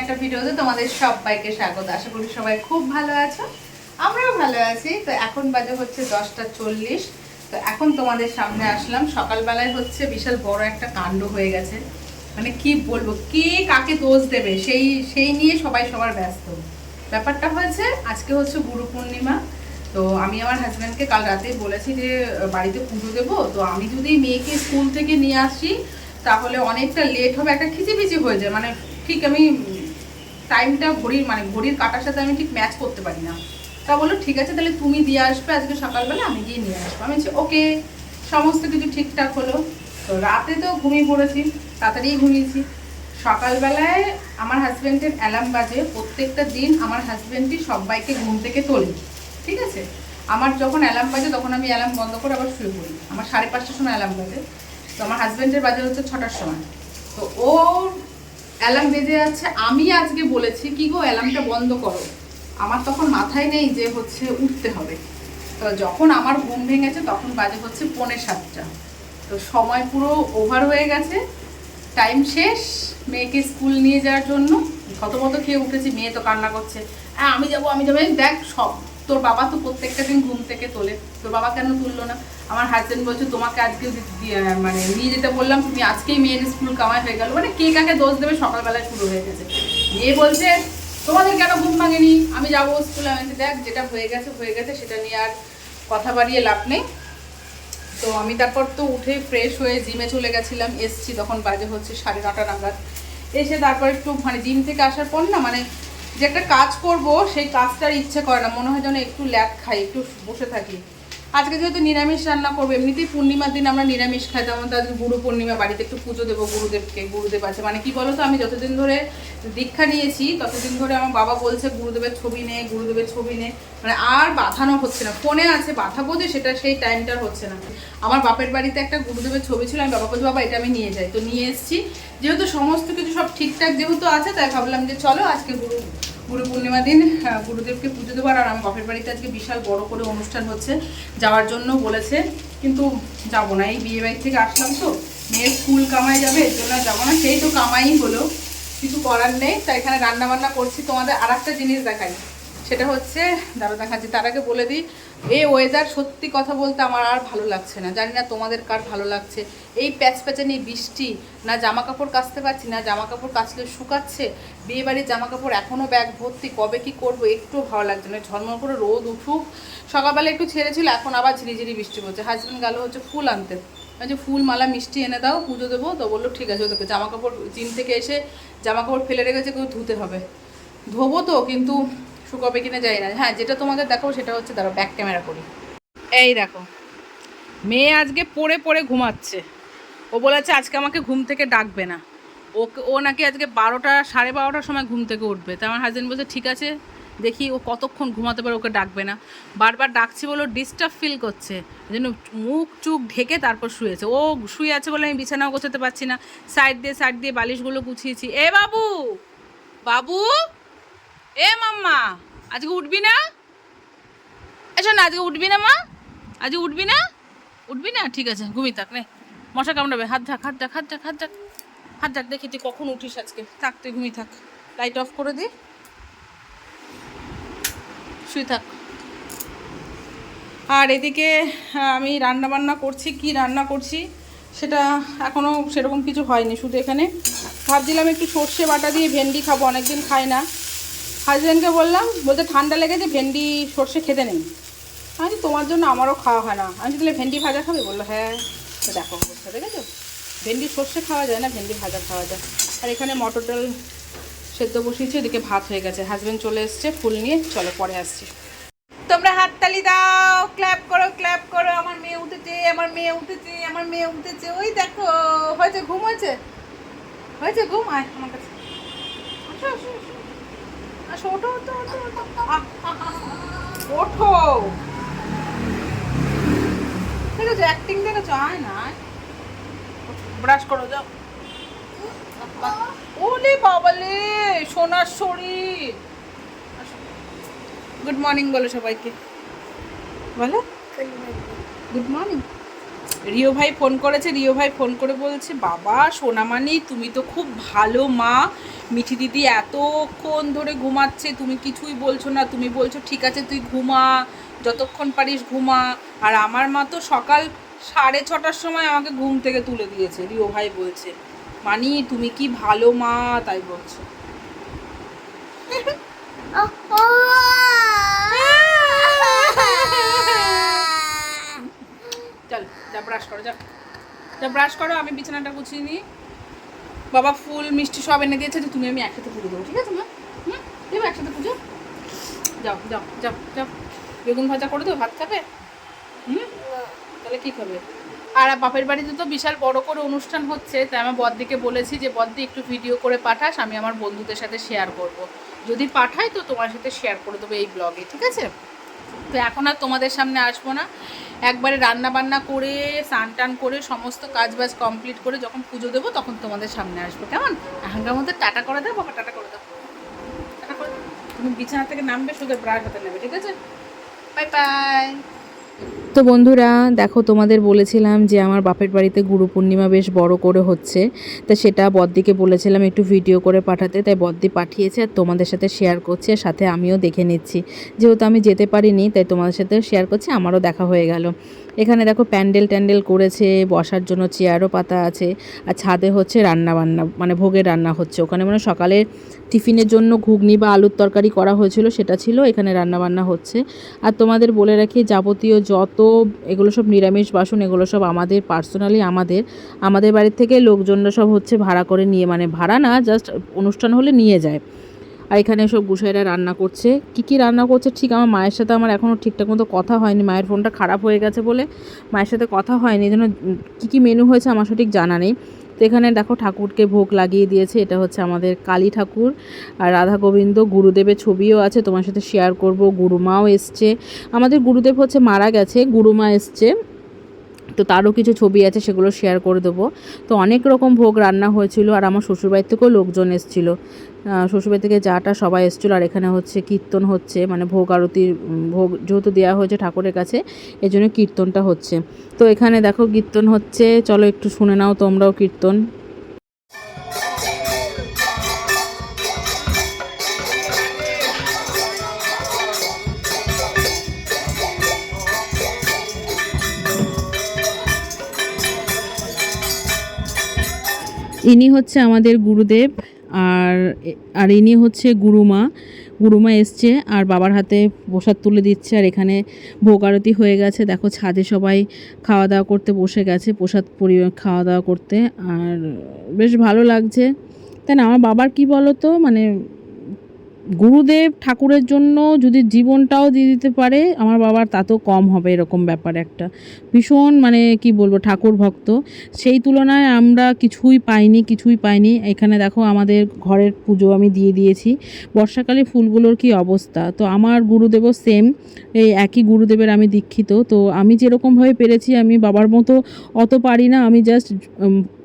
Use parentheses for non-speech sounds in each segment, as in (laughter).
একটা ভিডিওতে তোমাদের সবাইকে স্বাগত। আশা করি সবাই খুব ভালো আছো। আমরাও ভালো আছি। তো এখন বাজে হচ্ছে দশটা চল্লিশ। তো এখন তোমাদের সামনে আসলাম। সকালবেলায় হচ্ছে বিশাল বড় একটা কাণ্ড হয়ে গেছে। মানে কি বলব, কে কাকে দোষ দেবে? সেই সেই নিয়ে সবাই সবার ব্যস্ত। ব্যাপারটা হয়েছে, আজকে হচ্ছে গুরু পূর্ণিমা। তো আমি আমার হাজব্যান্ডকে কাল রাতে বলেছি যে, বাড়িতে পুজো দেবো। তো আমি যদি মেয়েকে স্কুল থেকে নিয়ে আসি, তাহলে অনেকটা লেট হবে। একটা খিচিবিচি হয়ে যায়। মানে ঠিক আমি টাইমটা ঘড়ির মানে ঘড়ির কাটার সাথে আমি ঠিক ম্যাচ করতে পারি না। তা বলল, ঠিক আছে, তাহলে তুমি দিয়ে আসবে, আজকে সকালবেলা আমি গিয়ে নিয়ে আসব। আমি বলছি ওকে সমস্ত কিছু ঠিকঠাক হলো। তো রাতে তো ঘুমিয়ে পড়েছি, তাড়াতাড়ি ঘুমিয়েছি। সকালবেলায় আমার হাজব্যান্ডের অ্যালার্ম বাজে, প্রত্যেকটা দিন আমার হাজব্যান্ডই সবাইকে ঘুম থেকে তোলে, ঠিক আছে? আমার যখন অ্যালার্ম বাজে, তখন আমি অ্যালার্ম বন্ধ করে আবার শুয়ে পড়ি। আমার সাড়ে পাঁচটার সময় অ্যালার্ম বাজে। তো আমার হাজব্যান্ডের বাজে হচ্ছে ছটার সময়। তো ও অ্যালার্ম বেজে যাচ্ছে। আমি আজকে বলেছি, কি গো, অ্যালার্মটা বন্ধ করো। আমার তখন মাথায় নেই যে হচ্ছে উঠতে হবে। তো যখন আমার ঘুম ভেঙেছে, তখন বাজে হচ্ছে পৌনে সাতটা। তো সময় পুরো ওভার হয়ে গেছে। টাইম শেষ। মেয়েকে স্কুল নিয়ে যাওয়ার জন্য। থতমত খেয়ে উঠেছি, মেয়ে তো কান্না করছে। হ্যাঁ আমি যাব আমি যাব। দেখ, সব তোর বাবা তো প্রত্যেকটা দিন ঘুম থেকে তোলে। তোর বাবা কেন তুললো না? আমার হাজবেন্ড বলছে, তোমাকে আজকে মানে নিয়ে যেতে বললাম, তুমি আজকেই মেয়ের স্কুল কামাই হয়ে গেল। মানে কে কাকে দোষ দেবে সকালবেলায় শুরু হয়ে গেছে। মেয়ে বলছে, তোমাদের কেন ঘুম ভাঙেনি? আমি যাব স্কুলে। আমি দেখ, যেটা হয়ে গেছে হয়ে গেছে, সেটা নিয়ে আর কথা বাড়িয়ে লাভ নেই। তো আমি তারপর তো উঠে ফ্রেশ হয়ে জিমে চলে গেছিলাম, এসছি, তখন বাজে হচ্ছে সাড়ে নটা নাগাদ। এসে তারপর একটু মানে জিম থেকে আসার পর না মানে যে একটা কাজ করব, সেই কাজটার ইচ্ছে করে না। মনে হয় যেন একটু ল্যাদ খাই, একটু বসে থাকি। আজকে যেহেতু নিরামিষ রান্না করব, এমনিতেই পূর্ণিমার দিন আমরা নিরামিষ খাই তেমন তো আজকে গুরু পূর্ণিমা, বাড়িতে একটু পুজো দেবো গুরুদেবকে, গুরুদেব আছে। মানে কি বলো তো আমি যতদিন ধরে দীক্ষা নিয়েছি, ততদিন ধরে আমার বাবা বলছে, গুরুদেবের ছবি নে, গুরুদেবের ছবি নে। মানে আর বাঁধানো হচ্ছে না। ফোনে আছে, বাঁধাবো যে সেটা সেই টাইমটার হচ্ছে না। আমার বাপের বাড়িতে একটা গুরুদেবের ছবি ছিল, আমি বাবা বলছি, বাবা, এটা আমি নিয়ে যাই। তো নিয়ে এসেছি। যেহেতু সমস্ত কিছু সব ঠিকঠাক যেহেতু আছে, তাই ভাবলাম যে চলো আজকে গুরু গুরু পূর্ণিমা দিন গুরুদেবকে পুজো দেবো আর আমার বাপের বাড়িতে আজকে বিশাল বড় করে অনুষ্ঠান হচ্ছে, যাওয়ার জন্য বলেছে, কিন্তু যাব না। এই বিয়ে বাড়ি থেকে আসলাম তো, মেয়ের স্কুল কামাই যাবে, এর জন্য যাব না। সেই তো কামাই হলো, কিছু করার নেই। তাই এখানে রান্নাবান্না করছি, তোমাদের আর একটা জিনিস দেখাই। সেটা হচ্ছে দাদা দেখাচ্ছি তার আগে বলে দিই এই ওয়েদার সত্যি কথা বলতে আমার আর ভালো লাগছে না। জানি না তোমাদের কার ভালো লাগছে। এই প্যাচ প্যাচানি বৃষ্টি, না জামা কাপড় কাচতে পারছি না জামা কাপড় কাচলে শুকাচ্ছে। বিয়ে বাড়ির জামা কাপড় এখনও ব্যাগ ভর্তি, কবে কি করব একটু ভালো লাগছে না। ঝলমল করে রোদ উঠুক। সকালবেলা একটু ছেড়েছিল, এখন আবার ঝিরিঝিরি বৃষ্টি পড়ছে। হাজব্যান্ড গেল হচ্ছে ফুল আনতে। যে ফুল, মালা, মিষ্টি এনে দাও, পুজো দেবো। তো বলল, ঠিক আছে, ওদেরকে জামা কাপড় জিম থেকে এসে জামা কাপড় ফেলে রেখেছে, কেউ ধুতে হবে। ধোবো তো, কিন্তু শুকাবে কিনা যাই না। হ্যাঁ যেটা তোমাদের দেখাবো সেটা হচ্ছে দাঁড়ো ব্যাক ক্যামেরা করি। এই দেখো, মেয়ে আজকে পড়ে পড়ে ঘুমাচ্ছে। ও বলেছে, আজকে আমাকে ঘুম থেকে ডাকবে না। ওকে, ও নাকি আজকে বারোটা, সাড়ে বারোটার সময় ঘুম থেকে উঠবে। তা আমার হাজব্যান্ড বলছে, ঠিক আছে, দেখি ও কতক্ষণ ঘুমাতে পারে, ওকে ডাকবে না। বারবার ডাকছি বলে ডিস্টার্ব ফিল করছে। জন্য মুখ চুখ ঢেকে তারপর শুয়েছে। ও শুয়ে আছে বলে আমি বিছানাও গোছাতে পারছি না। সাইড দিয়ে সাইড দিয়ে বালিশগুলো গুছিয়েছি। এ বাবু বাবু! এ মাম্মা, আজকে উঠবি না? এসো না, আজকে উঠবি না মা? আজকে উঠবি না? উঠবি না? ঠিক আছে, ঘুমিয়ে থাক, নে। মশা কামড়াবে। হাত ঢাক হাত ঢাক হাত ঢাক হাত ঢাক। হাত ঢাক দেখি তুই কখন উঠিস আজকে। থাক, তুই ঘুমিয়ে থাক। লাইট অফ করে দি। শুয়ে থাক। আর এদিকে আমি রান্না বান্না করছি, কি রান্না করছি সেটা এখনও সেরকম কিছু হয়নি শুধু এখানে। ভাবছিলাম একটু সর্ষে বাটা দিয়ে ভেন্ডি খাব, অনেকদিন খাই না। হাজব্যান্ডকে বললাম বলতে ঠান্ডা লেগেছে, ভেন্ডি, সর্ষে খেতে নেই। আমি তোমার জন্য আমারও খাওয়া হয় না। আমি তাহলে ভেন্ডি ভাজা খাবে? বলল হ্যাঁ। তো দেখো অবস্থা, দেখেছ? ভেন্ডি, সর্ষে খাওয়া যায় না, ভেন্ডি ভাজা খাওয়া যায়। আর এখানে মটর ডাল সেদ্ধ বসিয়েছি, এদিকে ভাত হয়ে গেছে। হাজব্যান্ড চলে এসছে, ফুল নিয়ে, চলো পরে আসছি। তোমরা হাততালি দাও, ক্ল্যাপ করো ক্ল্যাপ করো, আমার মেয়ে উঠেছে, আমার মেয়ে উঠেছে, আমার মেয়ে উঠেছে। ওই দেখো, হয়েছে, ঘুম হয়েছে? হয়েছে, ঘুম? আয়, আমার কাছে। আসো। আসো আসো ওঠো ওঠো দেখেছ অ্যাক্টিং দেখেছ? আয় না ব্রাশ করো যাও। ওলে বাবালে সোনার শরীর। গুড মর্নিং বলো সবাইকে। বলো। গুড মর্নিং রিও ভাই ফোন করেছে, রিও ভাই ফোন করে বলছে, বাবা সোনামানি তুমি তো খুব ভালো মা। মিঠি দিদি এতক্ষণ ধরে ঘুমাচ্ছে, তুমি কিছুই বলছো না। তুমি বলছো, ঠিক আছে, তুই ঘুমা, যতক্ষণ পারিস ঘুমা। আর আমার মা তো সকাল সাড়ে ছটার সময় আমাকে ঘুম থেকে তুলে দিয়েছে, রিও ভাই বলছে। মানি, তুমি কি ভালো মা? তাই বলছে (laughs) চল যা ব্রাশ করো যা যা ব্রাশ করো, আমি বিছানাটা গুছিয়ে নিই। বাবা ফুল, মিষ্টি সব এনে দিয়েছে যে তুমি আমি একসাথে পুজো দেবো, ঠিক আছে মা? হুম? দেবো একসাথে পুজো? যাও যাও যাও যাও। বেগুন ভাজা করে দেবো ভাত খাবে? হুম? তাহলে কী খাবে? আর বাপের বাড়িতে তো বিশাল বড় করে অনুষ্ঠান হচ্ছে, তাই আমার বদ্দিকে বলেছি যে, বদ্দি, একটু ভিডিও করে পাঠাস, আমি আমার বন্ধুদের সাথে শেয়ার করব। যদি পাঠাই তো তোমার সাথে শেয়ার করে দেবো এই ব্লগে ঠিক আছে? তো এখন আর তোমাদের সামনে আসব না। একবারে রান্না বান্না করে স্নান টান করে, সমস্ত কাজ বাজ কমপ্লিট করে যখন পুজো দেবো তখন তোমাদের সামনে আসব। কেমন? এখনকার মধ্যে টাটা করে দেবো বাবা, টাটা করে দেবো টাটা করে তুমি বিছানা থেকে নামবে শুধু ব্রাশ হাতে নেবে, ঠিক আছে? বাই বাই তো বন্ধুরা, দেখো তোমাদের বলেছিলাম যে আমার বাপের বাড়িতে গুরু পূর্ণিমা বেশ বড় করে হচ্ছে। তা সেটা বদ্দিকে বলেছিলাম একটু ভিডিও করে পাঠাতে, তাই বদ্দি পাঠিয়েছে আর তোমাদের সাথে শেয়ার করছে সাথে আমিও দেখে নিচ্ছি। যেহেতু আমি যেতে পারিনি, তাই তোমাদের সাথে শেয়ার করছি, আমারও দেখা হয়ে গেল। এখানে দেখো প্যান্ডেল ট্যান্ডেল করেছে, বসার জন্য চেয়ারও পাতা আছে, আর ছাদে হচ্ছে রান্না বান্না মানে ভোগের রান্না হচ্ছে। ওখানে মানে সকালে টিফিনের জন্য ঘুগনি বা আলুর তরকারি করা হয়েছিল, সেটা ছিল, এখানে রান্না বান্না হচ্ছে। আর তোমাদের বলে রাখি, যাবতীয় যত এগুলো সব নিরামিষ বাসন, এগুলো সব আমাদের পার্সোনালি আমাদের আমাদের বাড়ির থেকে লোকজনরা সব হচ্ছে ভাড়া করে নিয়ে মানে ভাড়া না জাস্ট অনুষ্ঠান হলে নিয়ে যায়। আর এখানে সব গুসাইরা রান্না করছে। কি কি রান্না করছে? ঠিক আমার মায়ের সাথে আমার এখনও ঠিকঠাক মতো কথা হয়নি। মায়ের ফোনটা খারাপ হয়ে গেছে বলে মায়ের সাথে কথা হয়নি। জন্য কী কী মেনু হয়েছে আমার সঠিক জানা নেই। তো এখানে দেখো ঠাকুরকে ভোগ লাগিয়ে দিয়েছে, এটা হচ্ছে আমাদের কালী ঠাকুর। আর রাধা গোবিন্দ গুরুদেবের ছবিও আছে, তোমার সাথে শেয়ার করব, গুরুমাও এসছে। আমাদের গুরুদেব হচ্ছে মারা গেছে, গুরুমা এসছে। তো তারও কিছু ছবি আছে, সেগুলো শেয়ার করে দেবো। তো অনেক রকম ভোগ রান্না হয়েছিল আর আমার শ্বশুরবাড়ির থেকেও লোকজন এসেছিল। শ্বশুরবাড়ি থেকে যাটা সবাই এসেছিল আর এখানে হচ্ছে কীর্তন হচ্ছে মানে ভোগ আরতির ভোগ যেহেতু দেওয়া হয়েছে ঠাকুরের কাছে এই জন্য কীর্তনটা হচ্ছে। তো এখানে দেখো কীর্তন হচ্ছে, চলো একটু শুনে নাও তোমরাও কীর্তন। ইনি হচ্ছে আমাদের গুরুদেব, আর আর ইনি হচ্ছে গুরুমা। গুরুমা এসছে আর বাবার হাতে প্রসাদ তুলে দিচ্ছে, আর এখানে ভোগ আরতি হয়ে গেছে। দেখো ছাদে সবাই খাওয়া দাওয়া করতে বসে গেছে, প্রসাদ পরি, খাওয়া দাওয়া করতে। আর বেশ ভালো লাগছে। তাই না, আমার বাবার কি বলো তো মানে গুরুদেব ঠাকুরের জন্য যদি জীবনটাও দিয়ে দিতে পারে, আমার বাবার তাতেও কম হবে এরকম ব্যাপার একটা। ভীষণ মানে কি বলব, ঠাকুর ভক্ত। সেই তুলনায় আমরা কিছুই পাইনি কিছুই পাইনি। এখানে দেখো আমাদের ঘরের পুজো আমি দিয়ে দিয়েছি। বর্ষাকালে ফুলগুলোর কি অবস্থা? তো আমার গুরুদেবও সেম এই একই গুরুদেবের আমি দীক্ষিত। তো আমি যেরকমভাবে পেরেছি, আমি বাবার মতো অত পারি না। আমি জাস্ট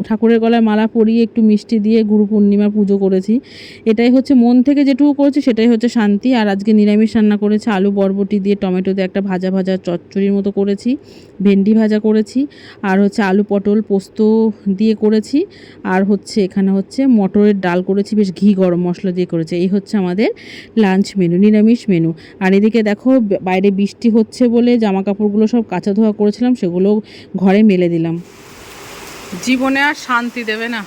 ঠাকুরের গলায় মালা পরিয়ে একটু মিষ্টি দিয়ে গুরু পূর্ণিমার পুজো করেছি। এটাই হচ্ছে মন থেকে যেটুকু করেছি। সেটাই হচ্ছে শান্তি। আর আজকে নিরামিষ রান্না করেছি আলু, বরবটি দিয়ে টমেটো দিয়ে একটা ভাজা ভাজা চচ্চড়ির মতো করেছি, ভেন্ডি ভাজা করেছি, আর হচ্ছে আলু পটল পোস্ত দিয়ে করেছি, আর হচ্ছে এখানে হচ্ছে মটরের ডাল করেছি, বেশ ঘি গরম মশলা দিয়ে করেছি। এই হচ্ছে আমাদের লাঞ্চ মেনু, নিরামিষ মেনু। আর এদিকে দেখো, বাইরে বৃষ্টি হচ্ছে বলে জামা কাপড়গুলো সব কাঁচা ধোয়া করেছিলাম, সেগুলো ঘরে মেলে দিলাম। জীবনে আর শান্তি দেবে না।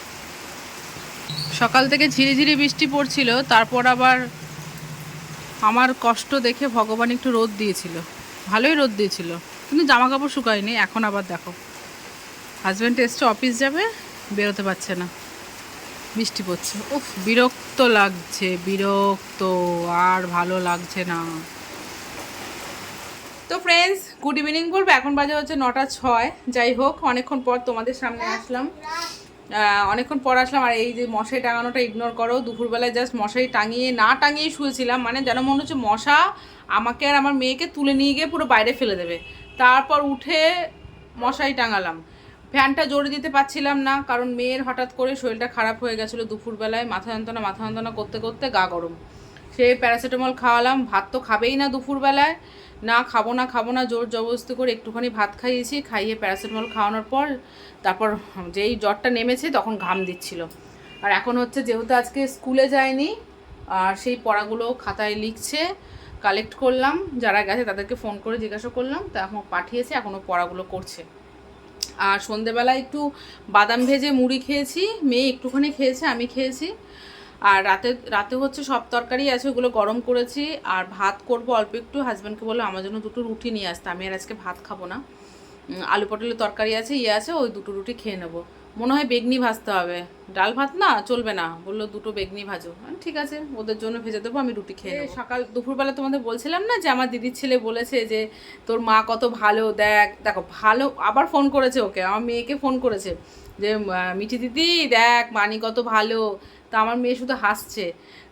সকাল থেকে ঝিরিঝিরি বৃষ্টি পড়ছিল, তারপর আবার আমার কষ্ট দেখে ভগবান একটু রোদ দিয়েছিল। ভালোই রোদ দিয়েছিল। কিন্তু জামা কাপড় শুকায়নি, এখন আবার দেখো। হাজব্যান্ড এসছে অফিস যাবে, বেরোতে পারছে না। বৃষ্টি পড়ছে। উফ, বিরক্ত লাগছে, বিরক্ত, আর ভালো লাগছে না। তো ফ্রেন্ডস গুড ইভিনিং বলব। এখন বাজে হচ্ছে নটা ছয়। যাই হোক, অনেকক্ষণ পর তোমাদের সামনে আসলাম। অনেকক্ষণ পর আসলাম, আর এই যে মশারি টাঙানোটা ইগনোর করো, দুপুরবেলায় জাস্ট মশারি টাঙিয়ে না টাঙিয়ে শুয়েছিলাম মানে যেন মনে হচ্ছে মশা আমাকে আর আমার মেয়েকে তুলে নিয়ে গিয়ে পুরো বাইরে ফেলে দেবে। তারপর উঠে মশারি টাঙালাম। ফ্যানটা জোরে দিতে পারছিলাম না, কারণ মেয়ের হঠাৎ করে শরীরটা খারাপ হয়ে গেছিল দুপুরবেলায়, মাথা যন্ত্রণা মাথা যন্ত্রণা করতে করতে গা গরম। সে প্যারাসিটামল খাওয়ালাম, ভাত তো খাবেই না দুপুরবেলায়। না খাব না খাব, না জোর জবরদস্তি করে একটুখানি ভাত খাইয়েছি, খাইয়ে প্যারাসিটামল খাওয়ানোর পর তারপর যেই জ্বরটা নেমেছে তখন ঘাম দিচ্ছিল। আর এখন হচ্ছে যেহেতু আজকে স্কুলে যায়নি, আর সেই পড়াগুলো খাতায় লিখছে, কালেক্ট করলাম, যারা গেছে তাদেরকে ফোন করে জিজ্ঞাসা করলাম, তা এখন পাঠিয়েছে এখনও পড়াগুলো করছে। আর সন্ধেবেলা একটু বাদাম ভেজে মুড়ি খেয়েছি, মেয়ে একটুখানি খেয়েছে, আমি খেয়েছি। আর রাতে রাতে হচ্ছে সব তরকারি আছে ওগুলো গরম করেছি। আর ভাত করব অল্প একটু। হাজব্যান্ডকে বলল আমার জন্য দুটো রুটি নিয়ে আসতে। আমি আর আজকে ভাত খাব না। আলু পটলের তরকারি আছে ইয়ে আছে ওই দুটো রুটি খেয়ে নেব। মনে হয় বেগনি ভাজতে হবে। ডাল ভাত না চলবে না। বলল দুটো বেগনি ভাজো। ঠিক আছে ওদের জন্য ভেজে দেবো আমি রুটি খেয়ে সকাল দুপুরবেলা তোমাদের বলছিলাম না যে আমার দিদির ছেলে বলেছে যে তোর মা কত ভালো দেখ। দেখো ভালো আবার ফোন করেছে ওকে। আমার মেয়েকে ফোন করেছে যে মিঠি দিদি দেখ মানি কত ভালো। তা আমার মেয়ে শুধু হাসছে।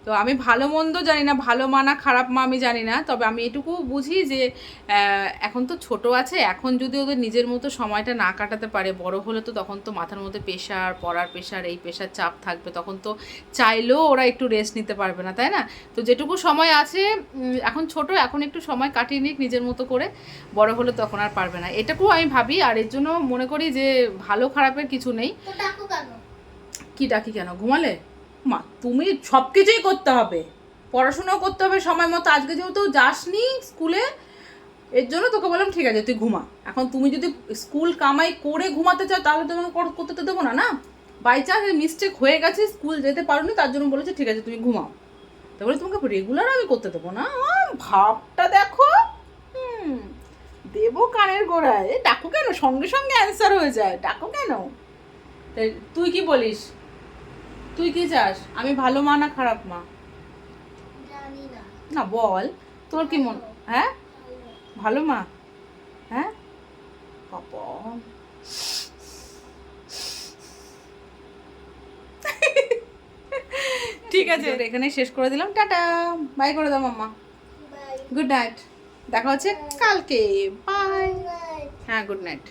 তো আমি ভালো মন্দ জানি না ভালো মা না খারাপ মা আমি জানি না তবে আমি এটুকু বুঝি যে এখন তো ছোট আছে এখন যদি ওদের নিজের মতো সময়টা না কাটাতে পারে বড় হলে তো তখন তো মাথার মধ্যে প্রেশার পড়ার প্রেশার এই প্রেশার চাপ থাকবে তখন তো চাইলেও ওরা একটু রেস্ট নিতে পারবে না তাই না? তো যেটুকু সময় আছে এখন ছোট এখন একটু সময় কাটিয়ে নিক নিজের মতো করে বড় হলে তখন আর পারবে না। এটাকেও আমি ভাবি আর এর জন্য মনে করি যে ভালো খারাপের কিছু নেই। কি ডাকি কেন? ঘুমালে? মা, তুমি সব কিছুই করতে হবে। পড়াশোনাও করতে হবে সময় মতো। আজকে যেহেতু যাসনি স্কুলে, এর জন্য তোকে বললাম, ঠিক আছে, তুই ঘুমা। এখন তুমি যদি স্কুল কামাই করে ঘুমাতে চাও, তাহলে তোমাকে কর- করতে তো দেবো না না? বাই চান্স মিস্টেক হয়ে গেছে, স্কুল যেতে পারোনি, তার জন্য বলেছে, ঠিক আছে, তুমি ঘুমাও। তারপরে তোমাকে রেগুলার আমি করতে দেবো না? ভাবটা দেখো। হুম, দেবো কানের গোড়ায়। ডাকো কেন? সঙ্গে সঙ্গে অ্যান্সার হয়ে যায়। ডাকো কেন? তুই কি বলিস? তুই কি চাস? আমি ভালো মা না খারাপ মা? না। বল। তোর কি মন হ্যাঁ? ভালো মা? হ্যাঁ? বাবা। ঠিক আছে এখানে শেষ করে দিলাম। টাটা। বাই করে দাও মাম্মা। Good night. দেখা হচ্ছে কালকে। বাই। হ্যাঁ গুড নাইট।